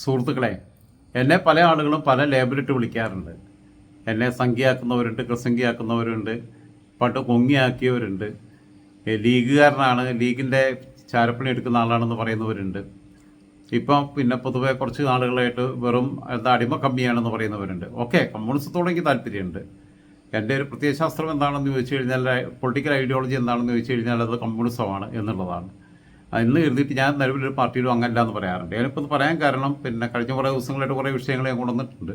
സുഹൃത്തുക്കളെ എന്നെ പല ആളുകളും പല ലേബലിട്ട് വിളിക്കാറുണ്ട്. എന്നെ സംഖ്യയാക്കുന്നവരുണ്ട് കൃസംഖ്യയാക്കുന്നവരുണ്ട് പണ്ട് കൊങ്ങിയാക്കിയവരുണ്ട് ലീഗുകാരനാണ് ലീഗിന്റെ ചാരപ്പണി എടുക്കുന്ന ആളാണെന്ന് പറയുന്നവരുണ്ട്. ഇപ്പം പിന്നെ പൊതുവെ കുറച്ച് നാളുകളായിട്ട് വെറും എന്താ അടിമ കമ്മിയാണെന്ന് പറയുന്നവരുണ്ട്. ഓക്കെ കമ്മ്യൂണിസത്തോടെ എനിക്ക് താല്പര്യമുണ്ട്. എന്റെ ഒരു പ്രത്യയശാസ്ത്രം എന്താണെന്ന് ചോദിച്ചു കഴിഞ്ഞാൽ പൊളിറ്റിക്കൽ ഐഡിയോളജി എന്താണെന്ന് ചോദിച്ചു കഴിഞ്ഞാൽ അത് കമ്മ്യൂണിസമാണ് എന്നുള്ളതാണ്. ഇന്ന് കരുതിയിട്ട് ഞാൻ നിലവിലൊരു പാർട്ടിയിലും അങ്ങല്ല എന്ന് പറയാറുണ്ട് ഞാനിപ്പോൾ പറയാൻ കാരണം പിന്നെ കഴിഞ്ഞ കുറേ ദിവസങ്ങളായിട്ട് കുറേ വിഷയങ്ങൾ ഞാൻ കൊണ്ടുവന്നിട്ടുണ്ട്.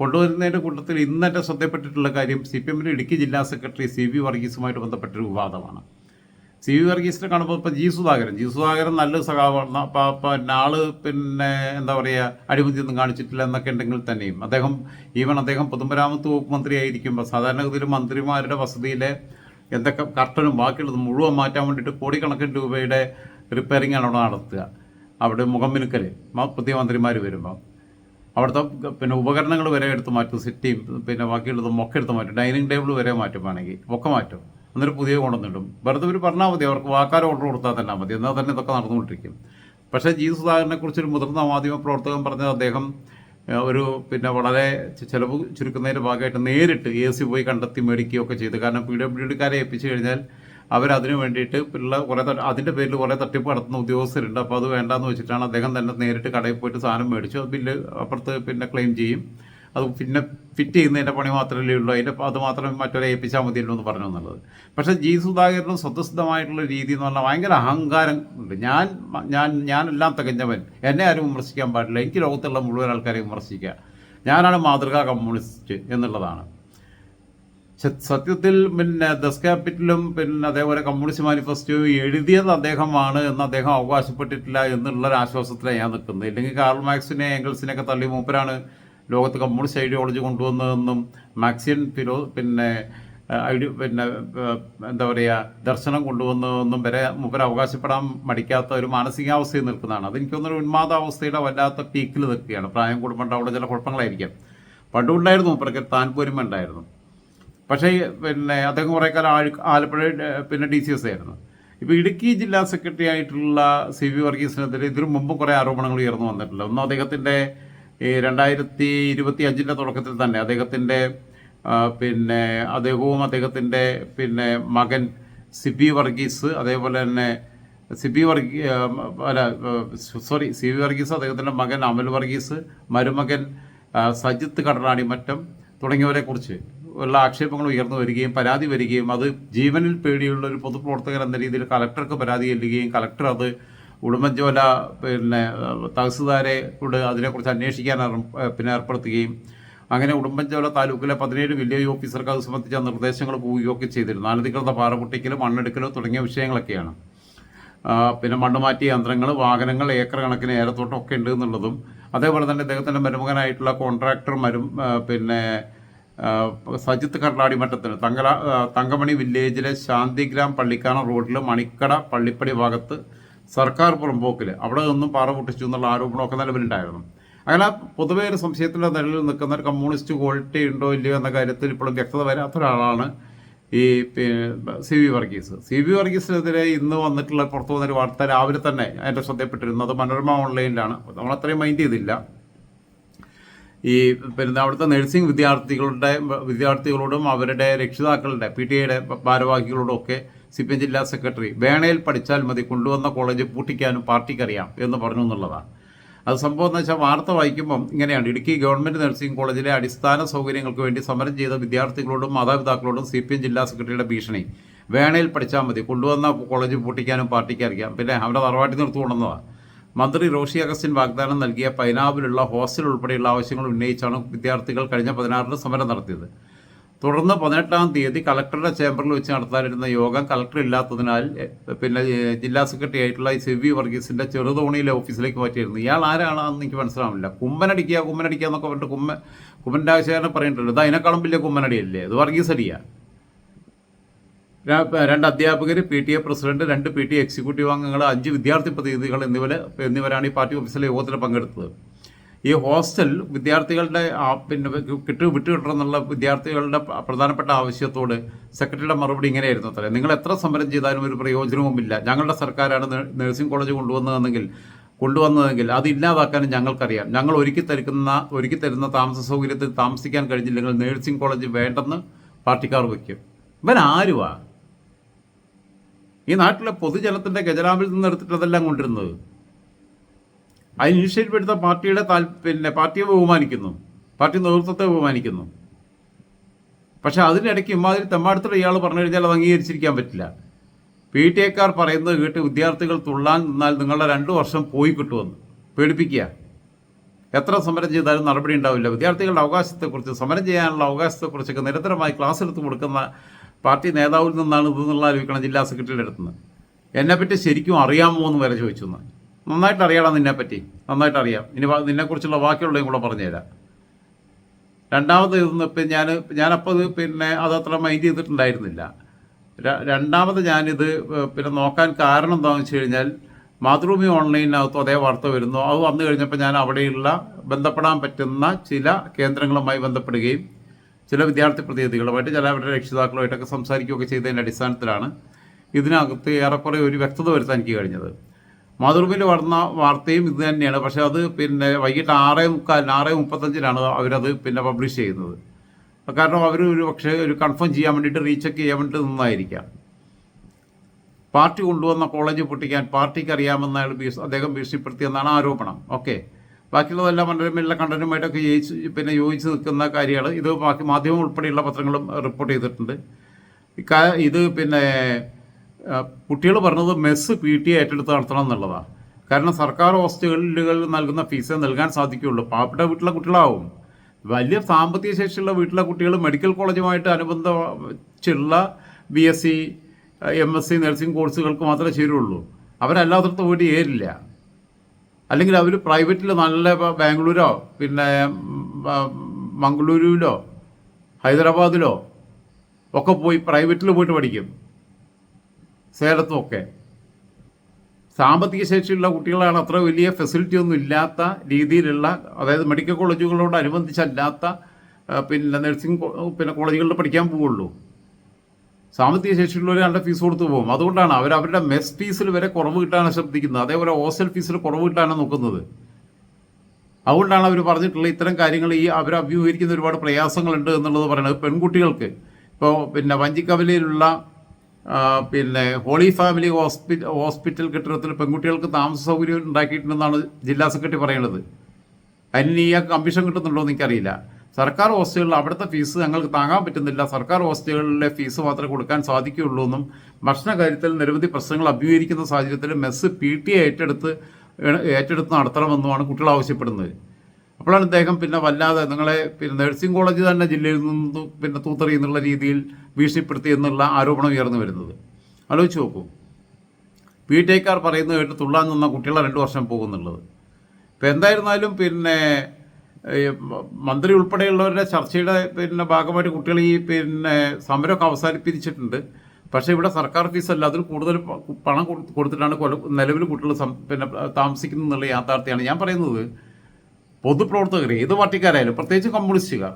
കൊണ്ടുവരുന്നതിന്റെ കൂട്ടത്തിൽ ഇന്ന് എന്റെ ശ്രദ്ധപ്പെട്ടിട്ടുള്ള കാര്യം സി പി എമ്മിന്റെ ഇടുക്കി ജില്ലാ സെക്രട്ടറി സി വി വർഗീസുമായിട്ട് ബന്ധപ്പെട്ടൊരു വിവാദമാണ്. സി വി വർഗീസിനെ കാണുമ്പോൾ ഇപ്പോൾ ജി സുധാകരൻ ജി സുധാകരൻ നല്ല സഖാവാണ്. അപ്പോൾ പിന്നെ ആൾ പിന്നെ എന്താ പറയുക അഴിമതിയൊന്നും കാണിച്ചിട്ടില്ല എന്നൊക്കെ ഉണ്ടെങ്കിൽ തന്നെയും. അദ്ദേഹം ഈവൻ അദ്ദേഹം പൊതുമരാമത്ത് വകുപ്പ് മന്ത്രിയായിരിക്കുമ്പോൾ സാധാരണഗതിയിൽ മന്ത്രിമാരുടെ വസതിയിലെ എന്തൊക്കെ കർട്ടനും ബാക്കിയുള്ളത് മുഴുവൻ മാറ്റാൻ വേണ്ടിയിട്ട് കോടിക്കണക്കിന് രൂപയുടെ റിപ്പയറിംഗ് ആണ് അവിടെ നടത്തുക. അവിടെ മുഖം മിനുക്കൽ പുതിയ മന്ത്രിമാർ വരുമ്പോൾ അവിടുത്തെ പിന്നെ ഉപകരണങ്ങൾ വരെ എടുത്ത് മാറ്റും സിറ്റിയും പിന്നെ ബാക്കിയുള്ളതും ഒക്കെ എടുത്ത് മാറ്റും. ഡൈനിങ് ടേബിൾ വരെ മാറ്റും വേണമെങ്കിൽ ഒക്കെ മാറ്റും. എന്നിട്ട് പുതിയ കൊണ്ടുവന്നിടും വെറുതെ ഒരു പറഞ്ഞാൽ മതി അവർക്ക് വാക്കാർ ഓർഡർ കൊടുത്താൽ തന്നെ മതി. എന്നാൽ തന്നെ ഇതൊക്കെ നടന്നുകൊണ്ടിരിക്കും. പക്ഷേ ജി സുധാകരനെ കുറിച്ചൊരു മുതിർന്ന മാധ്യമ പ്രവർത്തകൻ പറഞ്ഞത് അദ്ദേഹം ഒരു പിന്നെ വളരെ ചെലവ് ചുരുക്കുന്നതിന്റെ ഭാഗമായിട്ട് നേരിട്ട് എ സി പോയി കണ്ടെത്തി മേടിക്കുകയൊക്കെ ചെയ്തു. കാരണം പി ഡബ്ല്യു ഡിക്കാരെ ഏൽപ്പിച്ചു കഴിഞ്ഞാൽ അവരതിന് വേണ്ടിയിട്ട് പിള്ള കുറേ അതിന്റെ പേരിൽ കുറേ തട്ടിപ്പ് നടത്തുന്ന ഉദ്യോഗസ്ഥരുണ്ട്. അപ്പോൾ അത് വേണ്ടാന്ന് വെച്ചിട്ടാണ് അദ്ദേഹം തന്നെ നേരിട്ട് കടയിൽ പോയിട്ട് സാധനം മേടിച്ചു. അത് ബില്ല് അപ്പുറത്ത് പിന്നെ ക്ലെയിം ചെയ്യും. അത് പിന്നെ ഫിറ്റ് ചെയ്യുന്നതിന്റെ പണി മാത്രമല്ലേ ഉള്ളൂ. അതിന്റെ അത് മാത്രം മറ്റൊരെ ഏൽപ്പിച്ചാൽ മതിയല്ലോ എന്ന് പറഞ്ഞു എന്നുള്ളത്. പക്ഷേ ജി സുധാകരനും സ്വതസിദ്ധമായിട്ടുള്ള രീതി എന്ന് പറഞ്ഞാൽ ഭയങ്കര അഹങ്കാരം ഉണ്ട്. ഞാൻ ഞാൻ ഞാനെല്ലാം തികഞ്ഞവൻ. എന്നെ ആരും വിമർശിക്കാൻ പാടില്ല. എനിക്ക് ലോകത്തുള്ള മുഴുവൻ ആൾക്കാരെ വിമർശിക്കുക. ഞാനാണ് മാതൃകാ കമ്മ്യൂണിസ്റ്റ് എന്നുള്ളതാണ്. സത്യത്തിൽ പിന്നെ ദസ് ക്യാപിറ്റലും പിന്നെ അതേപോലെ കമ്മ്യൂണിസ്റ്റ് മാനിഫെസ്റ്റോയും എഴുതിയത് അദ്ദേഹമാണ് എന്ന് അദ്ദേഹം അവകാശപ്പെട്ടിട്ടില്ല എന്നുള്ള ഒരു ആശ്വാസത്തിലാണ് ഞാൻ നിൽക്കുന്നത്. ഇല്ലെങ്കിൽ കാർൾ മാക്സിനെ എംഗൽസിനെയൊക്കെ തള്ളി മൂപ്പരാണ് ലോകത്ത് കമ്മ്യൂണിസ്റ്റ് ഐഡിയോളജി കൊണ്ടുവന്നതെന്നും മാക്സിയൻ ഫിലോ പിന്നെ ഐഡിയ പിന്നെ എന്താ പറയുക ദർശനം കൊണ്ടുവന്നതെന്നും വരെ മുപ്പര അവകാശപ്പെടാൻ മടിക്കാത്ത ഒരു മാനസികാവസ്ഥയിൽ നിൽക്കുന്നതാണ്. അതെനിക്കൊന്നൊരു ഉന്മാദാവസ്ഥയുടെ വല്ലാത്ത പീക്കിൽ നിൽക്കുകയാണ്. പ്രായം കൂടുമ്പോൾ അവിടെ ചില കുഴപ്പങ്ങളായിരിക്കാം. പണ്ടുണ്ടായിരുന്നു മൂപ്പർക്ക് താൻപോരിമ ഉണ്ടായിരുന്നു. പക്ഷേ പിന്നെ അദ്ദേഹം കുറേ കാലം ആഴ് ആലപ്പുഴ പിന്നെ ഡി സി എസ് ആയിരുന്നു. ഇപ്പോൾ ഇടുക്കി ജില്ലാ സെക്രട്ടറി ആയിട്ടുള്ള സി വി വർഗീസിനെതിരെ ഇതിനു മുമ്പ് കുറേ ആരോപണങ്ങൾ ഉയർന്നു വന്നിട്ടുണ്ട്. ഒന്ന് അദ്ദേഹത്തിന്റെ ഈ രണ്ടായിരത്തി ഇരുപത്തി അഞ്ചിന്റെ തുടക്കത്തിൽ തന്നെ അദ്ദേഹത്തിന്റെ പിന്നെ അദ്ദേഹവും അദ്ദേഹത്തിന്റെ പിന്നെ മകൻ സിബി വർഗീസ് അതേപോലെ തന്നെ സിബി വർഗീ അല്ല സോറി സി വി വർഗീസ് അദ്ദേഹത്തിന്റെ മകൻ അമൽ വർഗീസ് മരുമകൻ സജിത്ത് സജിത്ത് കടനാടിമറ്റം തുടങ്ങിയവരെ കുറിച്ച് ഉള്ള ആക്ഷേപങ്ങൾ ഉയർന്നു വരികയും പരാതി വരികയും അത് ജീവനിൽ പേടിയുള്ള ഒരു പൊതുപ്രവർത്തകൻ എന്ന രീതിയിൽ കലക്ടർക്ക് പരാതി ചെല്ലുകയും കലക്ടർ അത് ഉടുമ്പൻചോല പിന്നെ തഹസിൽദാരെ കൊണ്ട് അതിനെക്കുറിച്ച് അന്വേഷിക്കാൻ പിന്നെ ഏർപ്പെടുത്തുകയും അങ്ങനെ ഉടുമ്പൻചോല താലൂക്കിലെ പതിനേഴ് വില്ലേജ് ഓഫീസർക്ക് അത് സംബന്ധിച്ച നിർദ്ദേശങ്ങൾ പോവുകയൊക്കെ ചെയ്തിരുന്നു. അനധികൃത പാറപൊട്ടിക്കലും മണ്ണെടുക്കലും തുടങ്ങിയ വിഷയങ്ങളൊക്കെയാണ്. പിന്നെ മണ്ണ് മാറ്റിയ യന്ത്രങ്ങൾ വാഹനങ്ങൾ ഏക്കർ കണക്കിന് ഏലത്തോട്ടം ഒക്കെ ഉണ്ട് എന്നുള്ളതും അതേപോലെ തന്നെ അദ്ദേഹത്തിന്റെ മരുമകനായിട്ടുള്ള കോൺട്രാക്ടർ മരും പിന്നെ സജിത്ത് കർണാടി മറ്റത്തിൽ തങ്കല തങ്കമണി വില്ലേജിലെ ശാന്തിഗ്രാം പള്ളിക്കാന റോഡിൽ മണിക്കട പള്ളിപ്പടി ഭാഗത്ത് സർക്കാർ പുറമ്പോക്കിൽ അവിടെ നിന്നും പാറ പൊട്ടിച്ചു എന്നുള്ള ആരോപണമൊക്കെ നിലവിലുണ്ടായിരുന്നു. അങ്ങനെ പൊതുവേ ഒരു സംശയത്തിന്റെ നിലയിൽ നിൽക്കുന്ന ഒരു കമ്മ്യൂണിസ്റ്റ് ക്വാളിറ്റി ഉണ്ടോ ഇല്ലയോ എന്ന കാര്യത്തിൽ ഇപ്പോഴും വ്യക്തത വരാത്ത ഒരാളാണ് ഈ C V Varghese. C V വർഗീസിനെതിരെ ഇന്ന് വന്നിട്ടുള്ള പുറത്തു വന്നൊരു വാർത്ത രാവിലെ തന്നെ എന്റെ അത് മനോരമ ഓൺലൈനിലാണ് നമ്മൾ അത്രയും മൈൻഡ് ചെയ്തില്ല. ഈ പിന്നെ അവിടുത്തെ നഴ്സിംഗ് വിദ്യാർത്ഥികളുടെ വിദ്യാർത്ഥികളോടും അവരുടെ രക്ഷിതാക്കളുടെ പി ടി എയുടെ ഭാരവാഹികളോടും ഒക്കെ സി പി എം ജില്ലാ സെക്രട്ടറി വേണയിൽ പഠിച്ചാൽ മതി കൊണ്ടുവന്ന കോളേജ് പൂട്ടിക്കാനും പാർട്ടിക്കറിയാം എന്ന് പറഞ്ഞു എന്നുള്ളതാണ്. അത് സംഭവം എന്ന് വെച്ചാൽ വാർത്ത വായിക്കുമ്പം ഇങ്ങനെയാണ്. ഇടുക്കി ഗവൺമെന്റ് നഴ്സിംഗ് കോളേജിലെ അടിസ്ഥാന സൗകര്യങ്ങൾക്ക് വേണ്ടി സമരം ചെയ്ത വിദ്യാർത്ഥികളോടും മാതാപിതാക്കളോടും സി പി എം ജില്ലാ സെക്രട്ടറിയുടെ ഭീഷണി. വേണയിൽ പഠിച്ചാൽ മതി കൊണ്ടുവന്ന കോളേജ് പൂട്ടിക്കാനും പാർട്ടിക്കറിയാം. പിന്നെ അവരുടെ തറവാട്ടിൽ നിർത്തി കൊണ്ടുവന്നതാണ് മന്ത്രി റോഷി അഗസ്റ്റിൻ വാഗ്ദാനം നൽകിയ പൈനാവിലുള്ള ഹോസ്റ്റൽ ഉൾപ്പെടെയുള്ള ആവശ്യങ്ങൾ ഉന്നയിച്ചാണ് വിദ്യാർത്ഥികൾ കഴിഞ്ഞ പതിനാറിന് സമരം നടത്തിയത്. തുടർന്ന് പതിനെട്ടാം തീയതി കളക്ടറുടെ ചേംബറിൽ വെച്ച് നടത്താനിരുന്ന യോഗം കളക്ടർ ഇല്ലാത്തതിനാൽ പിന്നെ ജില്ലാ സെക്രട്ടറി ആയിട്ടുള്ള സി വി വർഗീസിന്റെ ചെറുതോണിയിലെ ഓഫീസിലേക്ക് മാറ്റിയിരുന്നു. ഇയാൾ ആരാണെന്ന് എനിക്ക് മനസ്സിലാവില്ല കുമ്മനടിക്കുക കുമ്മനടിക്കുക എന്നൊക്കെ പറഞ്ഞിട്ട് കുമ്മ കുമ്മന്റെ ആവശ്യകാരനെ പറയുന്നുണ്ട് ഇത് അതിനേക്കാളും വലിയ കുമ്മനടിയല്ലേ? അത് വർഗീസ് അടിയാ ര- രണ്ട് അധ്യാപകർ പി ടി എ പ്രസിഡന്റ് രണ്ട് പി ടി എക്സിക്യൂട്ടീവ് അംഗങ്ങൾ അഞ്ച് വിദ്യാർത്ഥി പ്രതിനിധികൾ എന്നിവരെ എന്നിവരാണ് ഈ പാർട്ടി ഓഫീസിലെ യോഗത്തിൽ പങ്കെടുത്തത്. ഈ ഹോസ്റ്റൽ വിദ്യാർത്ഥികളുടെ പിന്നെ കിട്ടു വിട്ടുകിട്ടണമെന്നുള്ള വിദ്യാർത്ഥികളുടെ പ്രധാനപ്പെട്ട ആവശ്യത്തോട് സെക്രട്ടറിയുടെ മറുപടി ഇങ്ങനെയായിരുന്നു അത്ര. നിങ്ങൾ എത്ര സമരം ചെയ്താലും ഒരു പ്രയോജനവുമില്ല ഞങ്ങളുടെ സർക്കാരാണ് നഴ്സിംഗ് കോളേജ് കൊണ്ടുവന്നതെങ്കിൽ കൊണ്ടുവന്നതെങ്കിൽ അത് ഇല്ലാതാക്കാനും ഞങ്ങൾക്കറിയാം. ഞങ്ങൾ ഒരുക്കി തരുന്ന ഒരുക്കി തരുന്ന താമസ സൗകര്യത്തിൽ താമസിക്കാൻ കഴിഞ്ഞില്ലെങ്കിൽ നഴ്സിംഗ് കോളേജ് വേണ്ടെന്ന് പാർട്ടിക്കാർ വയ്ക്കും. ഇവൻ ആരുവാ? ഈ നാട്ടിലെ പൊതുജനത്തിന്റെ ഗജരാമിൽ നിന്ന് എടുത്തിട്ടതെല്ലാം കൊണ്ടിരുന്നത്. അതിന് ഇനിഷ്യേറ്റീവ് എടുത്ത പാർട്ടിയുടെ താൽ പിന്നെ പാർട്ടിയെ ബഹുമാനിക്കുന്നു. പാർട്ടി നേതൃത്വത്തെ ബഹുമാനിക്കുന്നു. പക്ഷെ അതിനിടയ്ക്ക് ഇമാതിരി തെമ്മാടത്തോടെ ഇയാൾ പറഞ്ഞു കഴിഞ്ഞാൽ അത് അംഗീകരിച്ചിരിക്കാൻ പറ്റില്ല. പി ടി എക്കാർ പറയുന്നത് കേട്ട് വിദ്യാർത്ഥികൾ തുള്ളാൻ നിന്നാൽ നിങ്ങളുടെ രണ്ട് വർഷം പോയി കിട്ടുമെന്ന്. പേടിപ്പിക്കുക. എത്ര സമരം ചെയ്താലും നടപടി ഉണ്ടാവില്ല. വിദ്യാർത്ഥികളുടെ അവകാശത്തെക്കുറിച്ച് സമരം ചെയ്യാനുള്ള അവകാശത്തെക്കുറിച്ചൊക്കെ നിരന്തരമായി ക്ലാസ് എടുത്ത് കൊടുക്കുന്ന പാർട്ടി നേതാവിൽ നിന്നാണ് ഇതെന്നുള്ള ആലോചിക്കണം ജില്ലാ സെക്രട്ടറിയുടെ അടുത്ത് നിന്ന് എന്നെപ്പറ്റി ശരിക്കും അറിയാമോ എന്ന് വരെ ചോദിച്ചു എന്ന് നന്നായിട്ട് അറിയാടാ നിന്നെപ്പറ്റി. നന്നായിട്ട് അറിയാം. ഇനി നിന്നെക്കുറിച്ചുള്ള ബാക്കിയുള്ളതും കൂടെ പറഞ്ഞുതരാം. രണ്ടാമത് ഇതെന്ന് ഇപ്പം ഞാൻ ഞാനപ്പോൾ പിന്നെ അതത്ര മൈൻഡ് ചെയ്തിട്ടുണ്ടായിരുന്നില്ല. രണ്ടാമത് ഞാനിത് പിന്നെ നോക്കാൻ കാരണം എന്താണെന്ന് വെച്ച് കഴിഞ്ഞാൽ മാതൃഭൂമി ഓൺലൈനകത്തും അതേ വാർത്ത വരുന്നു. അത് വന്നു കഴിഞ്ഞപ്പോൾ ഞാൻ അവിടെയുള്ള ബന്ധപ്പെടാൻ പറ്റുന്ന ചില കേന്ദ്രങ്ങളുമായി ബന്ധപ്പെടുകയും ചില വിദ്യാർത്ഥി പ്രതിനിധികളുമായിട്ട് ചില അവരുടെ രക്ഷിതാക്കളുമായിട്ടൊക്കെ സംസാരിക്കുകയൊക്കെ ചെയ്തതിന്റെ അടിസ്ഥാനത്തിലാണ് ഇതിനകത്ത് ഏറെക്കുറെ ഒരു വ്യക്തത വരുത്താൻ എനിക്ക് കഴിഞ്ഞത്. മാതൃഭൂമിയിൽ വന്ന വാർത്തയും ഇത് തന്നെയാണ്. പക്ഷേ അത് പിന്നെ വൈകിട്ട് ആറ് മുക്കാലിന് ആറ് മുപ്പത്തഞ്ചിനാണ് അവരത് പിന്നെ പബ്ലിഷ് ചെയ്യുന്നത്. കാരണം അവർ ഒരു പക്ഷേ ഒരു കൺഫേം ചെയ്യാൻ വേണ്ടിയിട്ട് റീചെക്ക് ചെയ്യാൻ വേണ്ടിയിട്ട് നിന്നായിരിക്കാം. പാർട്ടി കൊണ്ടുവന്ന കോളേജ് പൊട്ടിക്കാൻ പാർട്ടിക്ക് അറിയാമെന്ന് ഭീഷ അദ്ദേഹം ഭീഷണിപ്പെടുത്തിയെന്നാണ് ആരോപണം. ഓക്കെ. ബാക്കിയുള്ളതെല്ലാം മനോരമയിലുള്ള കണ്ടന്റുമായിട്ടൊക്കെ യോജിച്ച് പിന്നെ യോജിച്ച് നിൽക്കുന്ന കാര്യങ്ങൾ ഇത് ബാക്കി മാധ്യമം ഉൾപ്പെടെയുള്ള പത്രങ്ങളും റിപ്പോർട്ട് ചെയ്തിട്ടുണ്ട്. ഇത് പിന്നെ കുട്ടികൾ പറഞ്ഞത് മെസ്സ് പി ടി ഏറ്റെടുത്ത് നടത്തണം എന്നുള്ളതാണ്. കാരണം സർക്കാർ ഹോസ്റ്റലുകളിൽ നൽകുന്ന ഫീസ് നൽകാൻ സാധിക്കുകയുള്ളൂ പാവപ്പെട്ട വീട്ടിലെ കുട്ടികളാവും. വലിയ സാമ്പത്തിക ശേഷിയുള്ള വീട്ടിലെ കുട്ടികൾ മെഡിക്കൽ കോളേജുമായിട്ട് അനുബന്ധിച്ചുള്ള B S C M S C nursing കോഴ്സുകൾക്ക് മാത്രമേ ചേരുള്ളൂ. അവരല്ലാത്തടത്ത് പോയിട്ട് ഏരില്ല. അല്ലെങ്കിൽ അവർ പ്രൈവറ്റിൽ നല്ല ബാംഗ്ലൂരോ പിന്നെ മംഗളൂരുവിലോ ഹൈദരാബാദിലോ ഒക്കെ പോയി പ്രൈവറ്റിൽ പോയിട്ട് പഠിക്കും. സേലത്തും ഒക്കെ. സാമ്പത്തിക ശേഷിയുള്ള കുട്ടികളാണ് അത്ര വലിയ ഫെസിലിറ്റി ഒന്നും ഇല്ലാത്ത രീതിയിലുള്ള അതായത് മെഡിക്കൽ കോളേജുകളോട് അനുബന്ധിച്ചല്ലാത്ത പിന്നെ നഴ്സിംഗ് പിന്നെ കോളേജുകളിൽ പഠിക്കാൻ പോവുള്ളൂ. സാമ്പത്തിക ശേഷിയുള്ളവർ നല്ല ഫീസ് കൊടുത്തു പോകും. അതുകൊണ്ടാണ് അവർ അവരുടെ മെസ് ഫീസിൽ വരെ കുറവ് കിട്ടാനാണ് ശ്രദ്ധിക്കുന്നത്. അതേപോലെ ഹോസ്റ്റൽ ഫീസിൽ കുറവ് കിട്ടാനാണ് നോക്കുന്നത്. അതുകൊണ്ടാണ് അവർ പറഞ്ഞിട്ടുള്ള ഇത്തരം കാര്യങ്ങൾ ഈ അവർ അഭിമുഖീകരിക്കുന്ന ഒരുപാട് പ്രയാസങ്ങളുണ്ട് എന്നുള്ളത് പറയുന്നത് പെൺകുട്ടികൾക്ക്. ഇപ്പോൾ പിന്നെ വഞ്ചിക്കവലയിലുള്ള പിന്നെ ഹോളി ഫാമിലി ഹോസ്പിറ്റൽ ഹോസ്പിറ്റൽ കെട്ടിടത്തിൽ പെൺകുട്ടികൾക്ക് താമസ സൗകര്യം ഉണ്ടാക്കിയിട്ടുണ്ടെന്നാണ് ജില്ലാ സെക്രട്ടറി പറയുന്നത്. അതിന് ഈ കമ്മീഷൻ കിട്ടുന്നുണ്ടോ എന്ന് എനിക്കറിയില്ല. സർക്കാർ ഹോസ്റ്റലുകളിൽ അവിടുത്തെ ഫീസ് ഞങ്ങൾക്ക് താങ്ങാൻ പറ്റുന്നില്ല. സർക്കാർ ഹോസ്റ്റലുകളിലെ ഫീസ് മാത്രമേ കൊടുക്കാൻ സാധിക്കുകയുള്ളൂ എന്നും ഭക്ഷണ കാര്യത്തിൽ നിരവധി പ്രശ്നങ്ങൾ അഭിമുഖീകരിക്കുന്ന സാഹചര്യത്തിൽ മെസ്സ് പി ടി ഏറ്റെടുത്ത് ഏറ്റെടുത്ത് നടത്തണമെന്നുമാണ് കുട്ടികൾ ആവശ്യപ്പെടുന്നത്. അപ്പോഴാണ് ഇദ്ദേഹം പിന്നെ വല്ലാതെ നിങ്ങളെ പിന്നെ നഴ്സിംഗ് കോളേജ് തന്നെ ജില്ലയിൽ നിന്ന് പിന്നെ തൂത്തറി എന്നുള്ള രീതിയിൽ ഭീഷണിപ്പെടുത്തി എന്നുള്ള ആരോപണം ഉയർന്നു വരുന്നത്. ആലോചിച്ച് നോക്കൂ. പി ടി ഐക്കാർ പറയുന്നത് കേട്ട് തുള്ളാൻ നിന്ന കുട്ടികളെ രണ്ട് വർഷം പോകുന്നുള്ളത്. ഇപ്പം എന്തായിരുന്നാലും പിന്നെ മന്ത്രി ഉൾപ്പെടെയുള്ളവരുടെ ചർച്ചയുടെ പിന്നെ ഭാഗമായിട്ട് കുട്ടികൾ ഈ പിന്നെ സമരമൊക്കെ അവസാനിപ്പിച്ചിട്ടുണ്ട്. പക്ഷേ ഇവിടെ സർക്കാർ ഫീസ് അല്ല. അതിൽ കൂടുതൽ പണം കൊടു- കൊടുത്തിട്ടാണ് കൊല നിലവിൽ കുട്ടികൾ പിന്നെ താമസിക്കുന്നത് എന്നുള്ള യാഥാർത്ഥ്യമാണ്. ഞാൻ പറയുന്നത് പൊതുപ്രവർത്തകർ ഏത് പാർട്ടിക്കാരായാലും പ്രത്യേകിച്ച് കമ്മ്യൂണിസ്റ്റുകാർ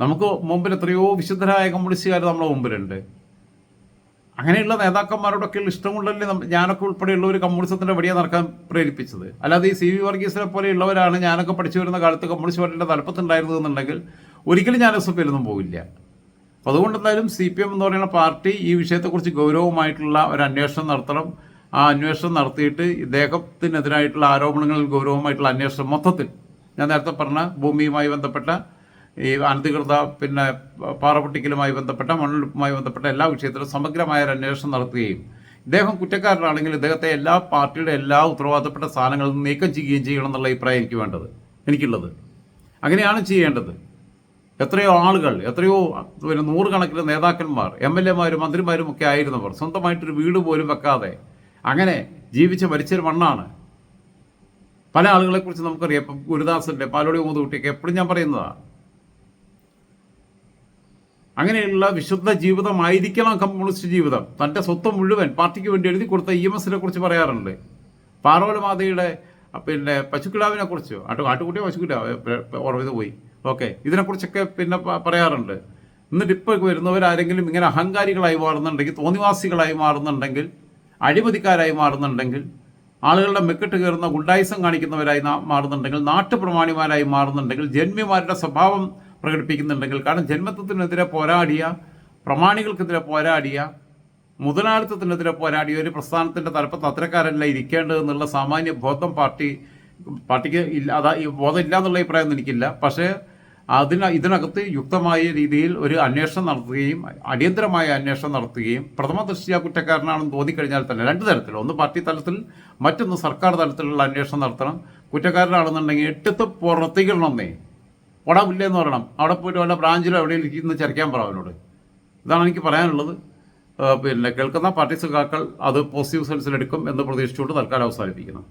നമുക്ക് മുമ്പിൽ എത്രയോ വിശുദ്ധരായ കമ്മ്യൂണിസ്റ്റുകാർ നമ്മുടെ മുമ്പിലുണ്ട്. അങ്ങനെയുള്ള നേതാക്കന്മാരോടൊക്കെ ഉള്ള കൊണ്ടല്ലേ ഞാനൊക്കെ ഉൾപ്പെടെയുള്ള ഒരു കമ്മ്യൂണിസത്തിന്റെ വഴിയെ നടക്കാൻ പ്രേരിപ്പിച്ചത്. അല്ലാതെ ഈ സി വി വർഗീസിനെ പോലെയുള്ളവരാണ് ഞാനൊക്കെ പഠിച്ചു വരുന്ന കാലത്ത് കമ്മ്യൂണിസ്റ്റ് പാർട്ടിയുടെ തലപ്പത്തുണ്ടായിരുന്നത് എന്നുണ്ടെങ്കിൽ ഒരിക്കലും ഞാൻ എസ് എഫ് ഐയിലൊന്നും പോവില്ല. അപ്പോൾ അതുകൊണ്ട് എന്തായാലും സി പി എം എന്ന് പറയുന്ന പാർട്ടി ഈ വിഷയത്തെക്കുറിച്ച് ഗൗരവമായിട്ടുള്ള ഒരു അന്വേഷണം നടത്തണം. ആ അന്വേഷണം നടത്തിയിട്ട് ഇദ്ദേഹത്തിനെതിരായിട്ടുള്ള ആരോപണങ്ങളിൽ ഗൗരവമായിട്ടുള്ള അന്വേഷണം മൊത്തത്തിൽ ഞാൻ നേരത്തെ പറഞ്ഞ ഭൂമിയുമായി ബന്ധപ്പെട്ട ഈ അനധികൃത പിന്നെ പാറപൊട്ടിക്കലുമായി ബന്ധപ്പെട്ട മണ്ണെടുപ്പുമായി ബന്ധപ്പെട്ട എല്ലാ വിഷയത്തിലും സമഗ്രമായ ഒരു അന്വേഷണം നടത്തുകയും ഇദ്ദേഹം കുറ്റക്കാരനാണെങ്കിൽ ഇദ്ദേഹത്തെ എല്ലാ പാർട്ടിയുടെ എല്ലാ ഉത്തരവാദിത്തപ്പെട്ട സ്ഥാനങ്ങളിൽ നിന്ന് നീക്കം ചെയ്യുകയും ചെയ്യണം എന്നുള്ള അഭിപ്രായം എനിക്ക് വേണ്ടത് എനിക്കുള്ളത്. അങ്ങനെയാണ് ചെയ്യേണ്ടത്. എത്രയോ ആളുകൾ എത്രയോ പിന്നെ നൂറുകണക്കിന് നേതാക്കന്മാർ എം എൽ എമാരും മന്ത്രിമാരും ഒക്കെ ആയിരുന്നവർ സ്വന്തമായിട്ടൊരു വീട് പോലും വെക്കാതെ അങ്ങനെ ജീവിച്ച് മരിച്ചൊരു മണ്ണാണ്. പല ആളുകളെക്കുറിച്ച് നമുക്കറിയാം. ഇപ്പം ഗുരുദാസന്റെ പാലോടി മൂന്ന് കുട്ടിയൊക്കെ എപ്പോഴും ഞാൻ പറയുന്നതാണ് അങ്ങനെയുള്ള വിശുദ്ധ ജീവിതമായിരിക്കണം കമ്മ്യൂണിസ്റ്റ് ജീവിതം. തന്റെ സ്വത്ത് മുഴുവൻ പാർട്ടിക്ക് വേണ്ടി എഴുതി കൊടുത്ത ഇ എം എസിനെ കുറിച്ച് പറയാറുണ്ട്. പാറോലമാതയുടെ പിന്നെ പശുക്കിടാവിനെ കുറിച്ച്? ആട്ടു ആട്ടുകുട്ടിയോ പശുക്കിടാവ്? ഓർമ്മ പോയി. ഓക്കെ. ഇതിനെക്കുറിച്ചൊക്കെ പിന്നെ പറയാറുണ്ട്. എന്നിട്ട് ഇപ്പോൾ വരുന്നവരാരെങ്കിലും ഇങ്ങനെ അഹങ്കാരികളായി മാറുന്നുണ്ടെങ്കിൽ തോന്നിവാസികളായി മാറുന്നുണ്ടെങ്കിൽ അഴിമതിക്കാരായി മാറുന്നുണ്ടെങ്കിൽ ആളുകളുടെ മെക്കിട്ട് കയറുന്ന ഗുണ്ടായുസം കാണിക്കുന്നവരായി മാറുന്നുണ്ടെങ്കിൽ നാട്ടുപ്രമാണിമാരായി മാറുന്നുണ്ടെങ്കിൽ ജന്മിമാരുടെ സ്വഭാവം പ്രകടിപ്പിക്കുന്നുണ്ടെങ്കിൽ. കാരണം ജന്മത്വത്തിനെതിരെ പോരാടിയ പ്രമാണികൾക്കെതിരെ പോരാടിയ മുതലാളിത്തത്തിനെതിരെ പോരാടിയ ഒരു പ്രസ്ഥാനത്തിന്റെ തലപ്പത്ത് അത്തരക്കാരല്ല ഇരിക്കേണ്ടതെന്നുള്ള സാമാന്യ ബോധം പാർട്ടി പാർട്ടിക്ക് ഇല്ല അതാ ബോധം ഇല്ല എന്നുള്ള അഭിപ്രായം എനിക്കില്ല. പക്ഷേ അതിന് ഇതിനകത്ത് യുക്തമായ രീതിയിൽ ഒരു അന്വേഷണം നടത്തുകയും അടിയന്തരമായ അന്വേഷണം നടത്തുകയും പ്രഥമ ദൃഷ്ടിയ കുറ്റക്കാരനാണെന്ന് തോന്നിക്കഴിഞ്ഞാൽ തന്നെ രണ്ട് തരത്തിൽ ഒന്ന് പാർട്ടി തലത്തിൽ മറ്റൊന്ന് സർക്കാർ തലത്തിലുള്ള അന്വേഷണം നടത്തണം. കുറ്റക്കാരനാണെന്നുണ്ടെങ്കിൽ എട്ടത്ത് പുറത്തേക്കിടണമെന്നേ ഓടാമില്ല എന്ന് പറയണം. അവിടെ പോയിട്ട് വല്ല ബ്രാഞ്ചിലോ എവിടെയെങ്കിലും ഇരിക്കുന്ന ചരക്കാൻ പറ അവനോട്. ഇതാണ് എനിക്ക് പറയാനുള്ളത്. പിന്നെ കേൾക്കുന്ന പാർട്ടി സുഖാക്കൾ അത് പോസിറ്റീവ് സെൻസിലെടുക്കും എന്ന് പ്രതീക്ഷിച്ചുകൊണ്ട് തൽക്കാലം അവസാനിപ്പിക്കുന്നു.